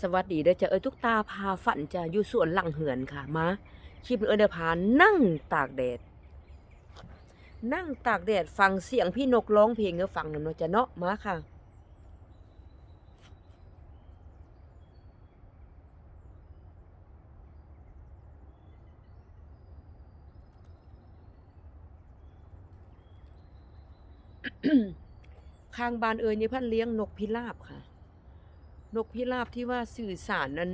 สวัสดีเด้อจ้ะเอ้ยทุกตาพาฝันจะอยู่สวนหลังเหือนค่ะมาคลิปเอ้ยเดพานั่งตากแดด นั่งตากแดดฟังเสียงพี่นกร้องเพลงเออฟังหน่อยเนาะจ้ะเนาะมาค่ะ ข้างบ้านเอ่ยนี่พันเลี้ยงนกพิราบค่ะ นกพิราบที่ว่าสื่อสารนั้น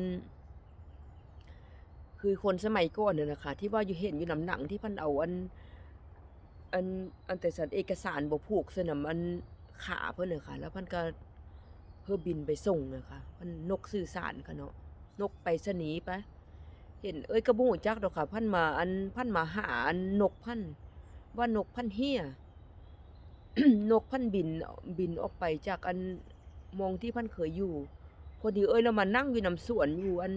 คือคนสมัยก่อนเนี่ยนะคะที่ว่าอยู่เห็นอยู่นำหนังที่พันเอาอันอันอันแต่สันเอกสารบ่ผูกสนำอันขาเพิ่นน่ะค่ะแล้วพิ่นก็เพื่อบินไปส่งนะคะพิ่นนกสื่อสารค่ะเนาะนกไปสนีไปะเห็นเอ้ยกระบูจักดอกค่ะ พันมาอันพันมาหาอันนกพันว่านกพันเฮียนกพันบินบินออกไปจากอันมองที่พันเคยอยู่ พอดีเอ้ยเรามานั่งอยู่นำสวนอยู่อัน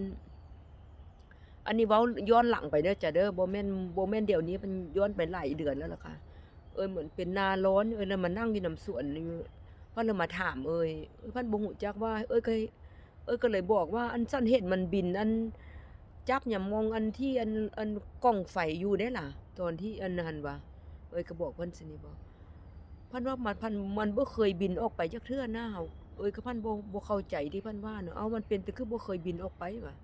อันนี้เว้าย้อนหลังไปเด้อจ้ะเด้อบ่แม่นบ่แม่นเดี๋ยวนี้มันย้อนไปหลายเดือนแล้วล่ะค่ะ เอ้ยเหมือนเป็นนาร้อนเอ้ยแล้วมานั่งอยู่นำสวนอยู่พ่นเลยมาถามเอ้ยพิ่นบ่ฮู้จักว่า เอ้ยเคยเอ้ยก็เลยบอกว่า อันซั่นเห็นมันบิน อันจับหยังมองอันที่อันอันกล้องไฟอยู่เด้ล่ะ ตอนที่อันนั้นว่าเอ้ยก็บอกเพิ่นสินี่บ่พันว่ามันพันมันบ่เคยบินออกไปจักเทื่อหน้าเฮา เอ้ยก็พันบ่บ่เข้าใจที่พันว่าเนาะเอามันเป็นแต่คือบ่เคยบินออกไปว่ะ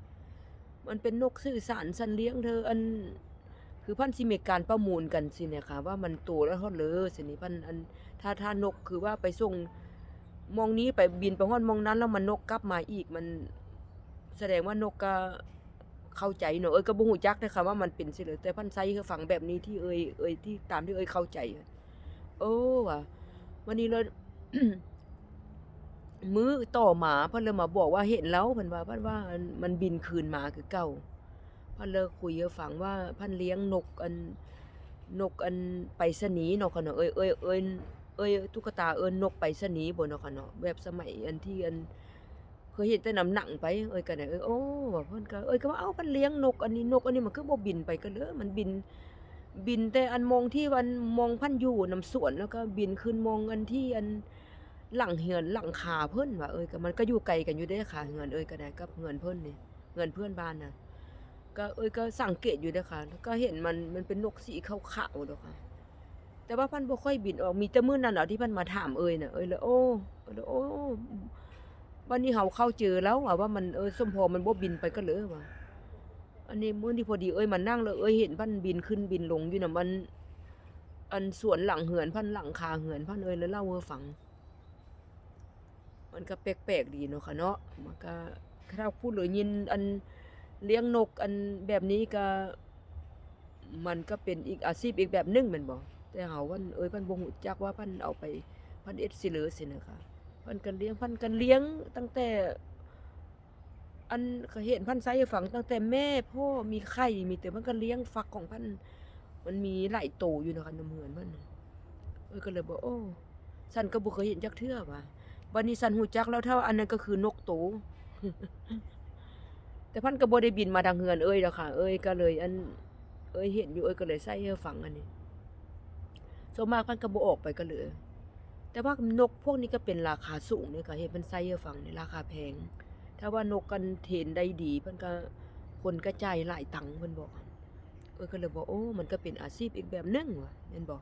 มันเป็นนกสื่อสารสันเลี้ยงเธออัน คือพันสิมีการประมูลกันสิเนี่ยค่ะ ว่ามันโตแล้วเท่าเลยสินี่พันอันถ้าถ้านกคือว่าไปส่งมองนี้ไปบินไปฮอดมองนั้นแล้วมันนกกลับมาอีกมัน แสดงว่านกก็เข้าใจเนาะเอ้ยก็บ่ฮู้จักนะคะว่ามันเป็นสิเลยแต่พันไซคือฝังแบบนี้ที่เอ้ยเอ้ยที่ตามที่เอ้ยเข้าใจ โอ้ว่ะวันนี้เลย มื้อต่อมาเพิ่นเลยมาบอกว่าเห็นแล้วเพิ่นว่าเพิ่นว่ามันบินคืนมาคือเก่าเพิ่นเลยคุยให้ฟังว่าเพิ่นเลี้ยงนกอันนกอันไปสนีเนาะค่ะเนาะเอ้ยเอ้ยเอ้ยเอ้ยตุ๊กตาเอิ้นนกไปสนีบ่เนาะค่ะเนาะแบบสมัยอันที่อันเคยเห็นแต่น้ำหนังไปเอ้ยก็ได้เอ้ยโอ้ว่าเพิ่นก็เอ้ยก็ว่าเอ้าเพิ่นเลี้ยงนกอันนี้นกอันนี้มันคือบ่บินไปกันเด้อมันบินบินแต่อันมองที่วันมองพันอยู่นำสวนแล้วก็บินขึ้นมองอันที่อัน หลังเหือนหลังคาเพิ่นว่าเอ้ยก็มันก็อยู่ไกลกันอยู่เด้อค่ะเหือนเอ้ยก็ได้กับเหือนเพิ่นนี่เหือนเพื่อนบ้านน่ะก็เอ้ยก็สังเกตอยู่เด้อค่ะแล้วก็เห็นมันมันเป็นนกสีขาวๆเด้อค่ะ แต่ว่าพันบ่ค่อยบินออกมีแต่มื้อนั้นเอาที่พันมาถามเอ้ยน่ะเอ้ยเลยโอ้เอ้ยเลยโอ้วันนี้เฮาเข้าเจอแล้วว่าว่ามันเอ้ยสมพอมันบ่บินไปก็เลยว่าอันนี้มื้อนี้พอดีเอ้ยมานั่งแล้วเอ้ยเห็นพันบินขึ้นบินลงอยู่น่ะมัน อันสวนหลังเหือนพันหลังคาเหือนพันเอ้ยแล้วเล่าให้ฟัง มันก็แปลกๆดีเนาะค่ะเนาะมันก็ถ้าพูดเลยยินอันเลี้ยงนกอันแบบนี้ก็ มันก็เป็นอีกอาชีพอีกแบบหนึงแม่นบ่แต่เฮาวันเอ้ยเพิ่นบ่ฮู้จักว่าพิ่นเอาไปพิ่นเอ็ดสิเหลือสินะคะพิ่นกันเลี้ยงพิ่นกันเลี้ยงตั้งแต่ อันก็เห็นพันไซให้ฟังตั้งแต่แม่พ่อมีไข่มีแต่มันก็เลี้ยงฟักของพันมันมีหลายโตอยู่นะคะน้ำเหือนมันเอ้ยก็เลยบอกโอ้สันก็บ่เคยเห็นจักเทื่อว่ะ วันนี้สันหูจักแล้วเท่าอันนั้นก็คือนกโต แต่พันก็บ่ได้บินมาทางเหือนเอ้ยดอกค่ะ เอ้ยก็เลย อัน เอ้ยเห็นอยู่เอ้ยก็เลยใส่ให้ฟังอันนี้ส่วนมากพันก็บ่ออกไปก็เลยแต่ว่านกพวกนี้ก็เป็นราคาสูงเนี่ยค่ะเห็นมันใส่ให้ฟังเนี่ยราคาแพง ถ้าว่านกกันเทนได้ดีพิ่นก็คนก็จ่ายหลายตังค์เพิ่นบอก เออก็เลยบอกโอ้ มันก็เป็นอาชีพอีกแบบหนึงว่ะแม่นบอก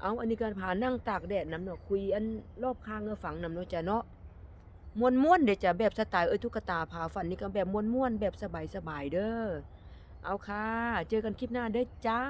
เอาอันนี้การพานั่งตากแดดนํเนาะคุยอันรอบข้างเออฝังนํเนาะจ้ะเนาะม่วนเดี๋ยวจะแบบสไตล์เอ้ยทุกตาพาฝันนี่ก็แบบม่วนแบบสบายสบายเด้อเอาค่ะ เจอกันคลิปหน้าเด้อจ้า